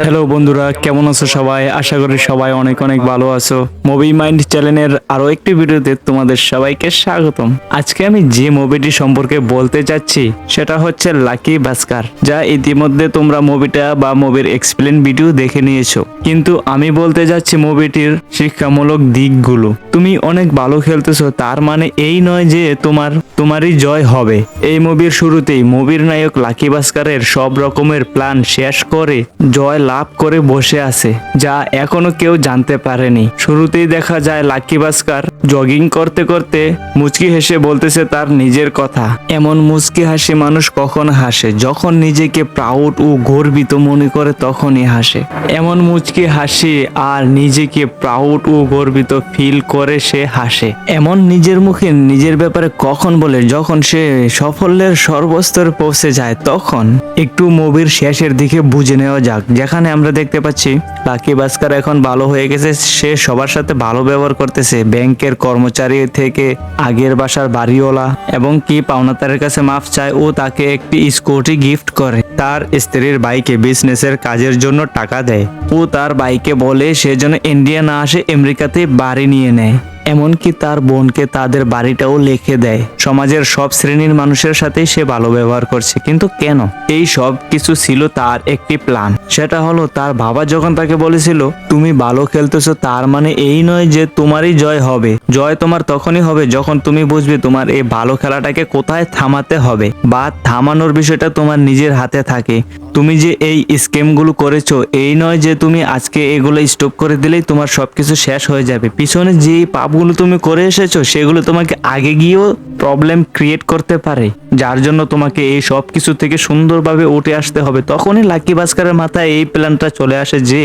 Hello বন্ধুরা, কেমন আছো সবাই? আশা করি সবাই অনেক অনেক ভালো আছো। মুভি মাইন্ড চ্যানেলের আরও একটি ভিডিওতে তোমাদের সবাইকে স্বাগতম। আজকে আমি যে মুভিটি সম্পর্কে বলতে চাচ্ছি, সেটা হচ্ছে লাকি ভাস্কার, যা ইতিমধ্যে তোমরা মুভিটা বা মুভির এক্সপ্লেন ভিডিও দেখে নিয়েছো। কিন্তু আমি বলতে যাচ্ছি মুভিটির শিক্ষামূলক দিকগুলো। তুমি অনেক ভালো খেলতেছো, তার মানে এই নয় যে তোমার, তোমারই জয় হবে। এই মুভির শুরুতেই মুভির নায়ক লাকি ভাস্করের সব রকমের প্ল্যান শেষ করে জয় লাভ করে বসে আছে, যা এখনও কেউ জানতে পারেনি। শুরুতেই দেখা যায় লাকি ভাস্কর জগিং করতে করতে মুচকি হেসে বলতেছে তার নিজের কথা। এমন মুচকি হাসি মানুষ কখন হাসে? যখন নিজেকে প্রাউড ও গর্বিত মনে করে তখনই হাসে। এমন মুচকি হাসি আর নিজেকে প্রাউড ও গর্বিত ফিল করে সে হাসে। এমন নিজের মুখে নিজের ব্যাপারে কখন বলে? যখন সে সাফল্যের সর্বস্তরে পৌঁছে যায়, তখন একটু মুভির শেষের দিকে বুঝে নেওয়া যাক। যেখানে আমরা দেখতে পাচ্ছি, লাকি ভাস্কর এখন ভালো হয়ে গেছে, সে সবার সাথে ভালো ব্যবহার করতেছে। ব্যাংকের কর্মচারী থেকে আগের বাসার বাড়িওয়ালা এবং কি পাওনাতারের কাছে মাফ চায়, ও তাকে একটি স্কুটি গিফট করে। তার স্ত্রীর বাইকে বিজনেসের কাজের জন্য টাকা দেয়। ও তার বাইকে বলে, সে যেন ইন্ডিয়া না আসে, আমেরিকাতে বাড়ি নিয়ে নেয়। এমনকি তার বোনকে তাদের বাড়িটাও লিখে দেয়। সমাজের সব শ্রেণির মানুষের সাথেই সে ভালো ব্যবহার করছে, কিন্তু কেন? এই সব কিছু ছিল তার একটি প্ল্যান। সেটা হলো, তার বাবা যখন তাকে বলেছিল, তুমি ভালো খেলতেছো, তার মানে এই নয় যে তোমারই জয় হবে। জয় তোমার তখনই হবে যখন তুমি বুঝবে তোমার এই ভালো খেলাটাকে কোথায় থামাতে হবে বা থামানোর বিষয়টা তোমার নিজের হাতে থাকে। তুমি যে এই স্কেমগুলো করেছ, এই নয় যে তুমি আজকে এগুলো স্টপ করে দিলেই তোমার সবকিছু শেষ হয়ে যাবে। পিছনে যে পাপগুলো তুমি করে এসেছ, সেগুলো তোমাকে আগে গিয়েও প্রবলেম ক্রিয়েট করতে পারে। যার জন্য তোমাকে এই সব কিছু থেকে সুন্দরভাবে উঠে আসতে হবে। তখনই লাকি ভাস্করের মাথায় এই প্ল্যানটা চলে আসে যে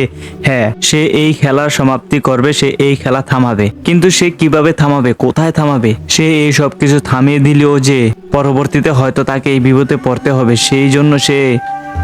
হ্যাঁ সে এই খেলার সমাপ্তি করবে, সে এই খেলা থামাবে। কিন্তু সে কীভাবে থামাবে, কোথায় থামাবে? সে এই সব কিছু থামিয়ে দিলেও যে, পরবর্তীতে হয়তো তাকে এই বিপদে পড়তে হবে। সেই জন্য সে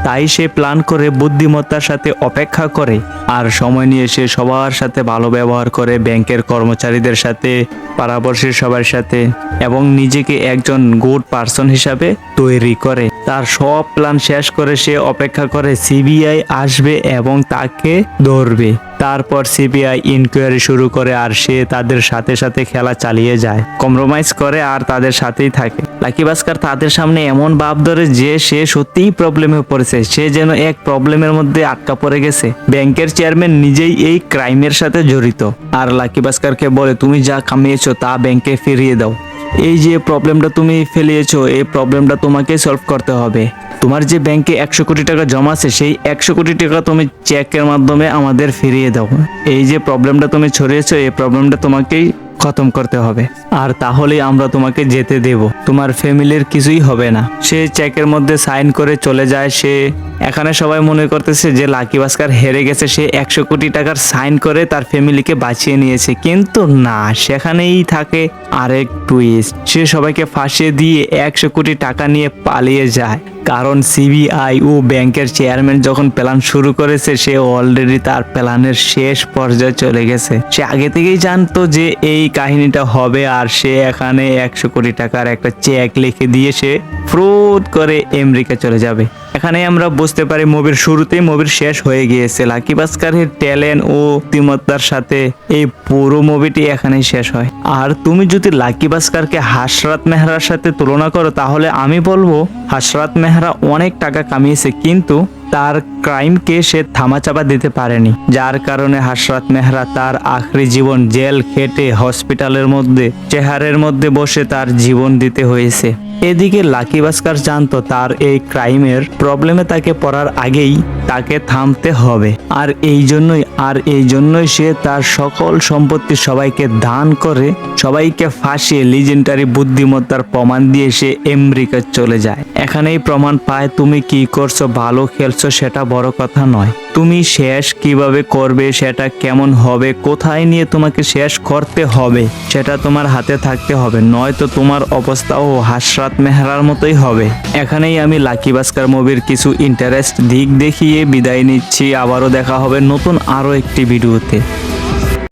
তাই সে প্ল্যান করে বুদ্ধিমত্তার সাথে অপেক্ষা করে আর সময় নিয়ে সে সবার সাথে ভালো ব্যবহার করে ব্যাংকের কর্মচারীদের সাথে, পাড়াপড়শির সবার সাথে এবং নিজেকে একজন গুড পার্সন হিসাবে তৈরি করে। তার সব প্ল্যান শেষ করে সে অপেক্ষা করে সিবিআই আসবে এবং তাকে ধরবে। তারপর সিবিআই ইনকোয়ারি শুরু করে আর সে তাদের সাথে সাথে খেলা চালিয়ে যায়। কম্প্রোমাইজ করে আর তাদের সাথেই থাকে। লাকি ভাস্কর তাদের সামনে এমন ভাব ধরে যে সে সত্যিই প্রবলেমে পড়েছে। সে যেন এক প্রবলেমের মধ্যে আটকা পড়ে গেছে। ব্যাংকের চেয়ারম্যান নিজেই এই ক্রাইমের সাথে জড়িত। আর লাকি ভাস্করকে বলে, তুমি যা কামিয়েছো তা ব্যাংকে ফিরিয়ে দাও। এই যে প্রবলেমটা তুমি ফেলিয়েছো, এই প্রবলেমটা তোমাকে সলভ করতে হবে। তোমার যে ব্যাংকে একশো কোটি টাকা জমা আছে, সেই একশো কোটি টাকা তুমি চেকের মাধ্যমে আমাদের ফিরিয়ে দাও। এই যে প্রবলেমটা তুমি ছড়িয়েছো, এই প্রবলেমটা তোমাকেই খতম করতে হবে। আর তাহলেই আমরা তোমাকে যেতে দেব। তোমার ফ্যামিলির কিছুই হবে না। সে চেকের মধ্যে সাইন করে চলে যায়, সে এখানে সবাই মনে করতেছে যে লাকি ভাস্কর হেরে গেছে, সে একশো কোটি টাকার সাইন করে তার ফ্যামিলিকে বাঁচিয়ে নিয়েছে। কিন্তু না, সেখানেই থাকে আরেক টুইস্ট সে সবাইকে ফাঁসিয়ে দিয়ে একশো কোটি টাকা নিয়ে পালিয়ে যায়। কারণ সিবিআই ও ব্যাংকের চেয়ারম্যান যখন প্ল্যান শুরু করেছে, সে অলরেডি তার প্ল্যানের শেষ পর্যায়ে চলে গেছে। সে আগে থেকেই জানতো যে এই কাহিনীটা হবে আর সে এখানে একশো কোটি টাকার একটা চেক লিখে দিয়ে সে ফ্রুট করে আমেরিকা চলে যাবে। এখানে আমরা বুঝতে পারি মুভির শুরুতেই মুভির শেষ হয়ে গিয়েছে। লাকি ভাস্করের ট্যালেন্ট ও তিমত্তার সাথে এই পুরো মুভিটি এখানেই শেষ হয়। আর তুমি যদি লাকি ভাস্করকে হাসরাত মেহরার সাথে তুলনা করো, তাহলে আমি বলব হাসরাত মেহরা অনেক টাকা কামিয়েছে, কিন্তু তার ক্রাইমকে সে থামাচাপা দিতে পারেনি। যার কারণে হাসরাত মেহরা তার আখরি জীবন জেল, খেটে, হসপিটালের মধ্যে, চেহারের মধ্যে বসে তার জীবন দিতে হয়েছে। এদিকে লাকি ভাস্কর জানতো তার এই ক্রাইমের প্রবলেমে তাকে পড়ার আগেই তাকে থামতে হবে। আর এই জন্যই, আর এই জন্যই সে তার সকল সম্পত্তি সবাইকে দান করে, সবাইকে ফাঁসিয়ে লিজেন্ডারি বুদ্ধিমত্তার প্রমাণ দিয়ে সে আমেরিকা চলে যায়। এখানেই প্রমাণ পায় তুমি কি করছ, ভালো খেলছো সেটা বড় কথা নয়। তুমি শেষ কীভাবে করবে, সেটা কেমন হবে, কোথায় নিয়ে তোমাকে শেষ করতে হবে, সেটা তোমার হাতে থাকতে হবে। নয়তো তোমার অবস্থাও হাসরাত মেহরার মতোই হবে। এখানেই আমি লাকি বাস্কার মুভির কিছু ইন্টারেস্ট দিক দেখিয়ে বিদায় নিচ্ছি। আবারও দেখা হবে নতুন আরও একটি ভিডিওতে।